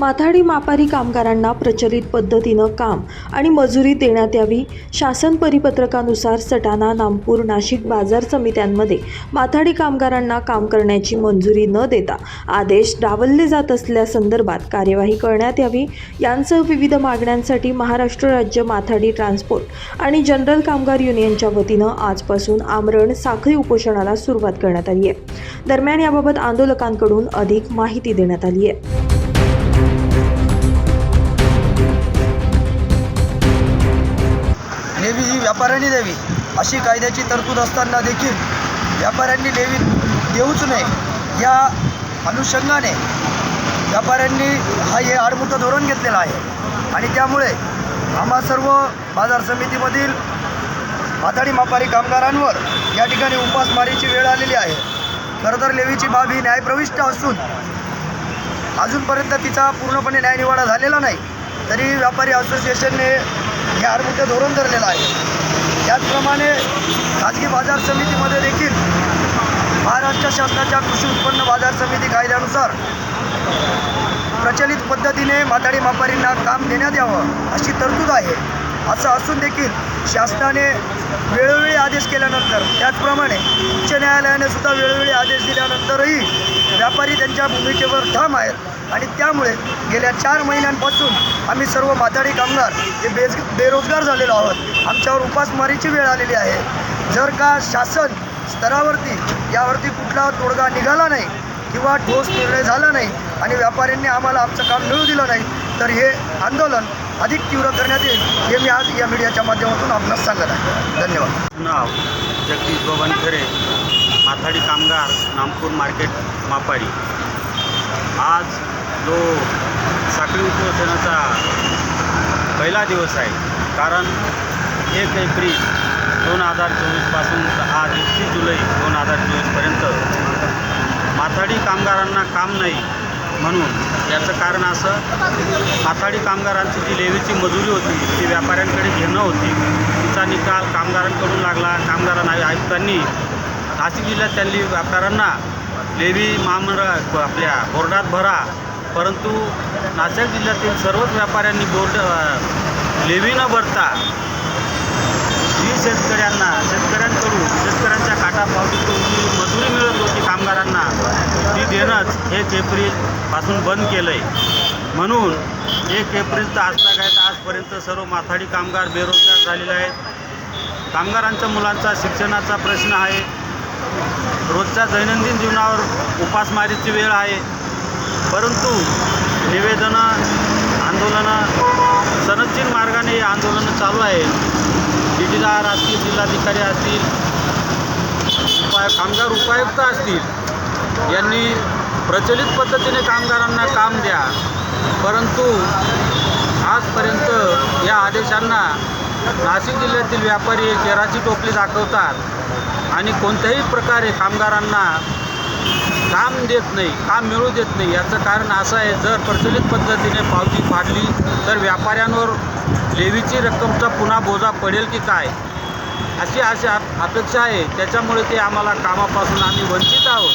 माथाडी मापारी कामगारांना प्रचलित पद्धतीनं काम आणि मजुरी देण्यात यावी. शासन परिपत्रकानुसार सटाणा नामपूर नाशिक बाजार समित्यांमध्ये माथाडी कामगारांना काम करण्याची मंजुरी न देता आदेश डावलले जात असल्यासंदर्भात कार्यवाही करण्यात यावी. यांसह विविध मागण्यांसाठी महाराष्ट्र राज्य माथाडी ट्रान्सपोर्ट आणि जनरल कामगार युनियनच्या वतीनं आजपासून आमरण साखळी उपोषणाला सुरुवात करण्यात आली आहे. दरम्यान याबाबत आंदोलकांकडून अधिक माहिती देण्यात आली आहे. लेवी ही व्यापाऱ्यांनी द्यावी. अशी कायद्याची तरतूद असताना देखील व्यापाऱ्यांनी लेवी देऊच नये. या अनुषंगाने व्यापाऱ्यांनी हा हे आडमुठं धोरण घेतलेलं आहे. आणि त्यामुळे आम्हा सर्व बाजार समितीमधील माथाडी मापारी कामगारांवर या ठिकाणी उपासमारीची वेळ आलेली आहे. खरं तर लेवीची बाब ही न्यायप्रविष्ट असून अजूनपर्यंत तिचा पूर्णपणे न्यायनिवाडा झालेला नाही. तरी व्यापारी असोसिएशनने हे आडमुठे धोरण धरलेलं आहे. त्याचप्रमाणे खाजगी बाजार समितीमध्ये देखील महाराष्ट्र शासनाच्या कृषी उत्पन्न बाजार समिती कायद्यानुसार प्रचलित पद्धतीने माथाडी मापारींना काम देण्यात यावं अशी तरतूद आहे. असं असून देखील शासनाने वेळोवेळी आदेश केल्यानंतर त्याचप्रमाणे उच्च न्यायालयाने सुद्धा वेळोवेळी आदेश दिल्यानंतरही व्यापारी त्यांच्या भूमिकेवर ठाम आहेत. आणि त्यामुळे गेल्या चार महिन्यांपासून आम्ही सर्व माथाडी कामगार हे बेज बेरोजगार झालेलो आहोत. आमच्यावर उपासमारीची वेळ आलेली आहे. जर का शासन स्तरावरती यावरती कुठला तोडगा निघाला नाही किंवा ठोस निर्णय झाला नाही आणि व्यापाऱ्यांनी आम्हाला आमचं काम मिळू दिलं नाही तर हे आंदोलन अधिक तीव्र करण्यात येईल हे मी आज या मीडियाच्या माध्यमातून आपणास सांगत आहे. धन्यवाद. नाव जगदीश बबन खरे माथाडी कामगार नामपूर मार्केट मापाडी. आज जो साखळी उपोषणाचा पहिला दिवस आहे. कारण एक एप्रिल दोन हजार चोवीसपासून आज एकतीस जुलै दोन हजार चोवीसपर्यंत माथाडी कामगारांना काम नाही म्हणून याचं कारण असं माथाडी कामगारांची जी लेवीची मजुरी होती ती व्यापाऱ्यांकडे घेणं होती तिचा निकाल कामगारांकडून लागला. कामगारांना आयुक्तांनी नाशिक जिल्ह्यात त्यांनी व्यापाऱ्यांना लेवी महामंडळ आपल्या बोर्डात भरा परंतु नाशिक जिल्ह्यातील सर्वच व्यापाऱ्यांनी बोर्ड लेवी न भरता जी शेतकऱ्यांना शेतकऱ्यांकडून शेतकऱ्यांच्या काटापावतीतून जी मजुरी मिळत होती कामगारांना ती देणंच एक एप्रिलपासून बंद केलं आहे म्हणून एक एप्रिल तर आजतागायत आजपर्यंत सर्व माथाडी कामगार बेरोजगार झालेले आहेत. कामगारांच्या मुलांचा शिक्षणाचा प्रश्न आहे. रोजच्या दैनंदिन जीवनावर उपासमारीची वेळ आहे. परंतु निवेदनं आंदोलनं सनदशील मार्गाने हे आंदोलनं चालू आहे. डिजिटार असतील जिल्हाधिकारी असतील उपाय कामगार उपायुक्त असतील यांनी प्रचलित पद्धतीने कामगारांना काम द्या. परंतु आजपर्यंत या आदेशांना नाशिक जिल्ह्यातील व्यापारी केराची टोपली दाखवतात आणि कोणत्याही प्रकारे कामगारांना काम देत नाही काम मिळू देत नाही. याचं कारण असं आहे जर प्रचलित पद्धतीने पावती फाडली तर व्यापाऱ्यांवर लेवीची रक्कमचा पुन्हा बोजा पडेल की काय? अशी अशी अपेक्षा आहे. त्याच्यामुळे ते आम्हाला कामापासून आम्ही वंचित आहोत.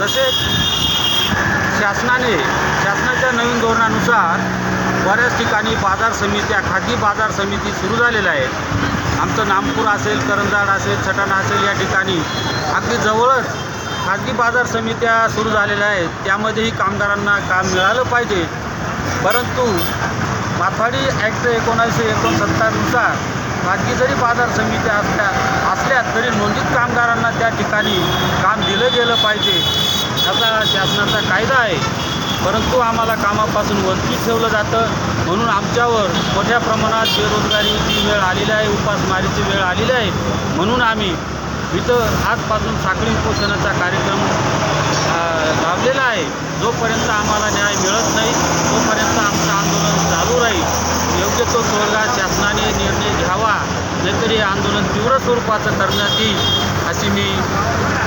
तसेच शासनाने शासनाच्या नवीन धोरणानुसार बऱ्याच ठिकाणी बाजार समित्या खाजगी बाजार समिती सुरू झालेल्या आहेत. आमचं नामपूर असेल करंजाड असेल छटाणा असेल या ठिकाणी. अगदी जवळच खाजगी बाजार समित्या सुरू झालेल्या आहेत. त्यामध्येही कामगारांना काम मिळालं पाहिजे. परंतु माथाडी ॲक्ट एकोणासशे एकोणसत्तरनुसार खाजगी जरी बाजार समित्या असल्या असल्या तरी नोंदित कामगारांना त्या ठिकाणी काम दिलं गेलं पाहिजे. असा शासनाचा कायदा आहे. परंतु आम्हाला कामापासून वंचित ठेवलं जातं. म्हणून आमच्यावर मोठ्या प्रमाणात बेरोजगारीची वेळ आलेली आहे उपासमारीची वेळ आलेली आहे. म्हणून आम्ही इथं आजपासून साखळी उपोषणाचा कार्यक्रम लाभलेला लावलेला आहे. जोपर्यंत आम्हाला न्याय मिळत नाही तोपर्यंत आमचं आंदोलन चालू राहील. योग्य तो तोडगा शासनाने निर्णय घ्यावा नाहीतरी आंदोलन तीव्र स्वरूपाचं करण्यात येईल अशी मी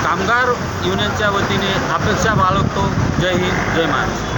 कामगार युनियनच्या वतीने अपेक्षा बाळगतो. जय हिंद जय महाराष्ट्र.